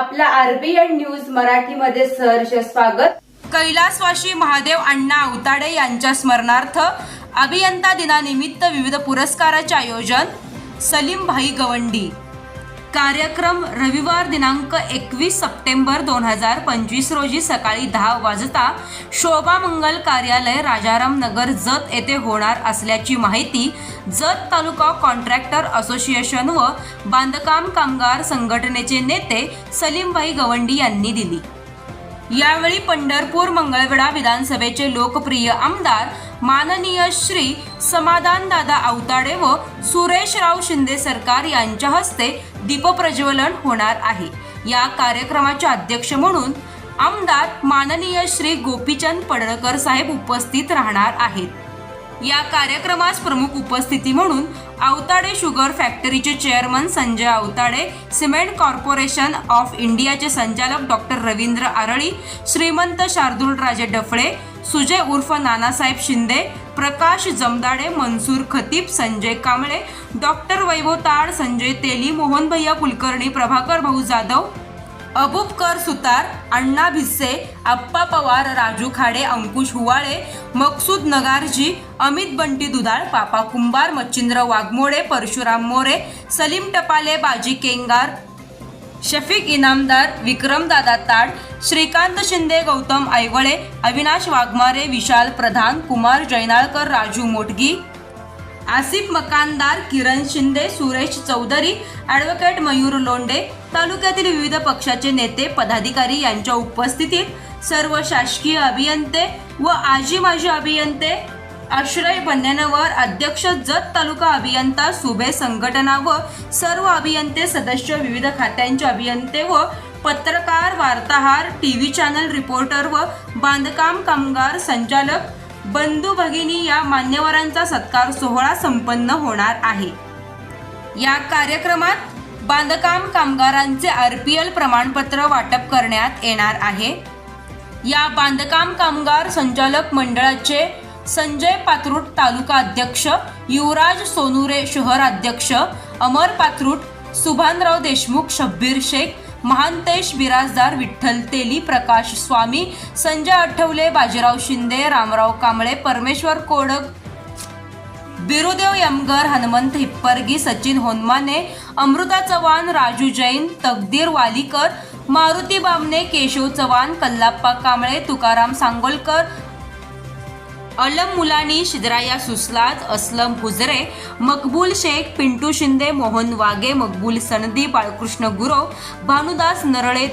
आपला आपल्या RBN news मराठीमध्ये सहर्ष स्वागत. कैलासवाशी महादेव अण्णा अवताडे यांच्या स्मरणार्थ अभियंता दिनानिमित्त विविध पुरस्काराचे आयोजन सलीम भाई गवंडी कार्यक्रम रविवार दिनांक एकवीस सप्टेंबर दोन हजार पंचवीस रोजी सकाळी दहा वाजता शोभा मंगल कार्यालय राजाराम नगर जत येथे होणार असल्याची माहिती जत तालुका कॉन्ट्रॅक्टर असोसिएशन व बांधकाम कामगार संघटनेचे नेते सलीमभाई गवंडी यांनी दिली. यावेळी पंढरपूर मंगळवेढा विधानसभेचे लोकप्रिय आमदार माननीय श्री समाधानदादा अवताडे व सुरेशराव शिंदे सरकार यांच्या हस्ते दीपप्रज्वलन होणार आहे. या कार्यक्रमाचे अध्यक्ष म्हणून आमदार माननीय श्री गोपीचंद पडळकर साहेब उपस्थित राहणार आहेत. या कार्यक्रमास प्रमुख उपस्थिती म्हणून Awtade sugar फॅक्टरीचे chairman Sanjay Avtade cement corporation of इंडियाचे संचालक डॉक्टर रवींद्र आरळी श्रीमंत शार्दूलराजे डफळे सुजय उर्फ नानासाहेब शिंदे प्रकाश जमदाडे मनसूर खतीब संजय कांबळे डॉक्टर वैभव ताड संजय तेली मोहन भैया कुलकर्णी प्रभाकर भाऊ जाधव अबुपकर सुतार अण्णा भिस्से आप्पा पवार राजू खाडे अंकुश हुवाळे मकसूद नगारजी अमित बंटी दुधाळ पापा कुंभार मच्छिंद्र वाघमोडे परशुराम मोरे सलीम टपाले बाजी केंगार शफीक इनामदार विक्रमदादा ताड श्रीकांत शिंदे गौतम ऐवळे अविनाश वाघमारे विशाल प्रधान कुमार जैनाळकर राजू मोटगी आसिफ मकानदार किरण शिंदे सुरेश चौधरी ॲडव्होकेट मयूर लोंडे तालुक्यातील विविध पक्षाचे नेते पदाधिकारी यांच्या उपस्थितीत सर्व शासकीय अभियंते व आजी माजी अभियंते आश्रय बन्यानवर अध्यक्ष जत तालुका अभियंता सुभे संघटना व सर्व अभियंते सदस्य विविध खात्यांचे अभियंते व पत्रकार वार्ताहर टीव्ही चॅनल रिपोर्टर व बांधकाम कामगार संचालक बंधू भगिनी या मान्यवरांचा सत्कार सोहळा संपन्न होणार आहे. या कार्यक्रमात बांधकाम कामगारांचे आर पी एल प्रमाणपत्र वाटप करण्यात येणार आहे. या बांधकाम कामगार संचालक मंडळाचे संजय पात्रूट तालुका अध्यक्ष युवराज सोनुरे शहर अध्यक्ष अमर पात्रूट सुभानराव देशमुख शब्बीर शेख महांतेश बिराजदार विठ्ठल तेली प्रकाश स्वामी संजय आठवले बाजीराव शिंदे रामराव कांबळे परमेश्वर कोडक बिरुदेव यमगर हनुमंत हिप्परगी सचिन होनमाने अमृता चव्हाण राजू जैन तकदीर वालीकर मारुती बामणे केशव चव्हाण कल्लाप्पा कांबळे तुकाराम सांगोलकर अलम मुलानी शिदराया सुसलात असलम हुजरे मकबूल शेख पिंटू शिंदे मोहन वागे मकबूल सनदी बाळकृष्ण गुरव भानुदास नरळे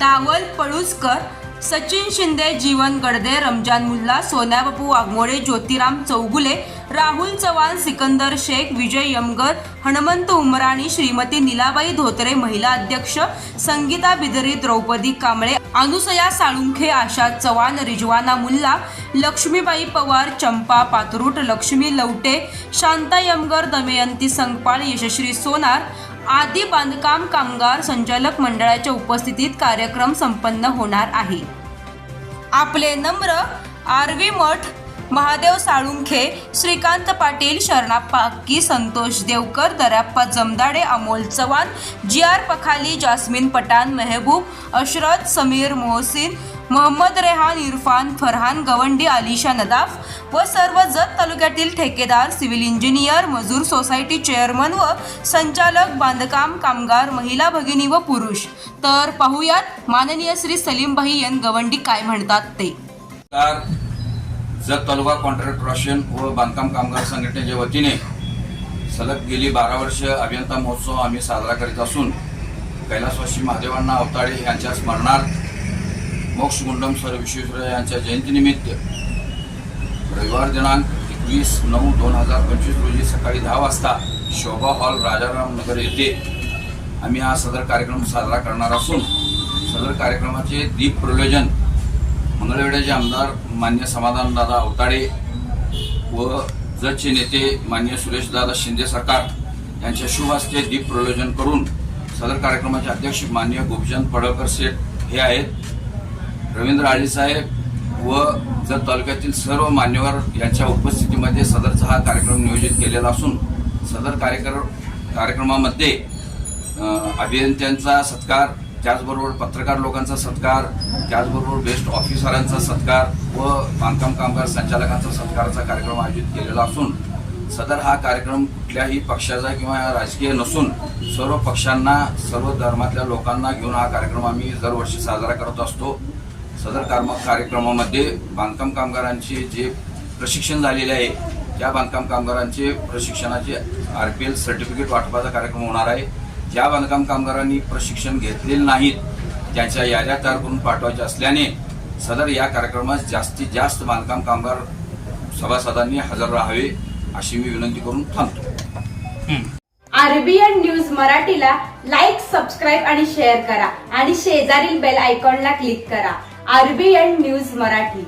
दावल पळुसकर सचिन शिंदे जीवन गडदे रमजान मुल्ला सोन्याबापू वाघमोडे ज्योतिराम चौगुले राहुल चव्हाण सिकंदर शेख विजय यमगर हनुमंत उमराणी श्रीमती निलाबाई धोत्रे महिला अध्यक्ष संगीता बिदरी द्रौपदी कांबळे अनुसया साळुंखे आशा चव्हाण रिजवाना मुल्ला लक्ष्मीबाई पवार चंपा पातरुट लक्ष्मी लवटे शांता यमगर दमयंती संगपाळ यशश्री सोनार आदी बांधकाम कामगार संचालक मंडळाच्या उपस्थितीत कार्यक्रम संपन्न होणार आहे. आपले नम्र R V Math Mahadev Salunkhe Shrikant Patil Sharanappa Akki Santosh Devkar Darappa Jamdade Amol Chavan G R Pakhali Jasmine Pathan Mehboob Ashrat Sameer Mohsin Mohammed Rehan Irfan Farhan Gawandi Alisha Nadaf व सर्व जत तालुक्यातील ठेकेदार civil engineer मजूर society chairman व संचालक बांधकाम कामगार महिला भगिनी व पुरुष. तर पाहुयात माननीय श्री सलीमभाई एन गवंडी काय म्हणतात ते. जत तालुका कॉन्ट्रॅक्ट रोशन व बांधकाम कामगार संघटनेच्या वतीने सलग गेली बारा वर्ष अभियंता महोत्सव आम्ही साजरा करीत असून कैलासवासी महादेवांना अवताळे यांच्या स्मरणार्थ मोक्षगुंडम सर विश्वेश्वर यांच्या जयंतीनिमित्त रविवार दिनांक एकवीस नऊ दोन हजार पंचवीस रोजी सकाळी दहा वाजता शोभा हॉल राजाराम नगर येथे आम्ही हा सदर कार्यक्रम साजरा करणार असून सदर कार्यक्रमाचे दीप प्रयोजन मंगळवेड्याचे आमदार मान्य समाधानदादा अवताडे व जतचे नेते मान्य सुरेशदादा शिंदे सरकार यांच्या शुभ हस्ते दीप प्रयोजन करून सदर कार्यक्रमाचे अध्यक्ष मान्य गोपीचंद पडळकर सेठ हे आहेत. रवींद्र आळेसाहेब व जत तालुक्यातील सर्व मान्यवर यांच्या उपस्थितीमध्ये सदरचा हा कार्यक्रम नियोजित केलेला असून सदर कार्यक्रम कार्यक्रमामध्ये अभियंत्यांचा सत्कार त्याचबरोबर पत्रकार लोकांचा सत्कार त्याचबरोबर बेस्ट ऑफिसरांचा सत्कार व बांधकाम कामगार संचालकांचा सत्काराचा कार्यक्रम आयोजित केलेला असून सदर हा कार्यक्रम कुठल्याही पक्षाचा किंवा राजकीय नसून सर्व पक्षांना सर्व धर्मातल्या लोकांना घेऊन हा कार्यक्रम आम्ही दरवर्षी साजरा करत असतो. सदर काम कार्यक्रमामध्ये बांधकाम कामगारांचे जे प्रशिक्षण झालेले आहे त्या बांधकाम कामगारांचे प्रशिक्षणाचे आर पी एल सर्टिफिकेट वाटपाचा कार्यक्रम होणार आहे. ज्या बांधकाम कामगारांनी प्रशिक्षण घेतलेले नाहीत त्यांच्या याद्या तयार करून पाठवायच्या असल्याने सदर या कार्यक्रमात जास्तीत जास्त बांधकाम कामगार सभासदांनी हजर राहावे अशी मी विनंती करून थांबतो. आरबीएन न्यूज मराठीला लाईक सबस्क्राईब आणि शेअर करा आणि शेजारील बेल आयकॉनला क्लिक करा. RBN news Marathi.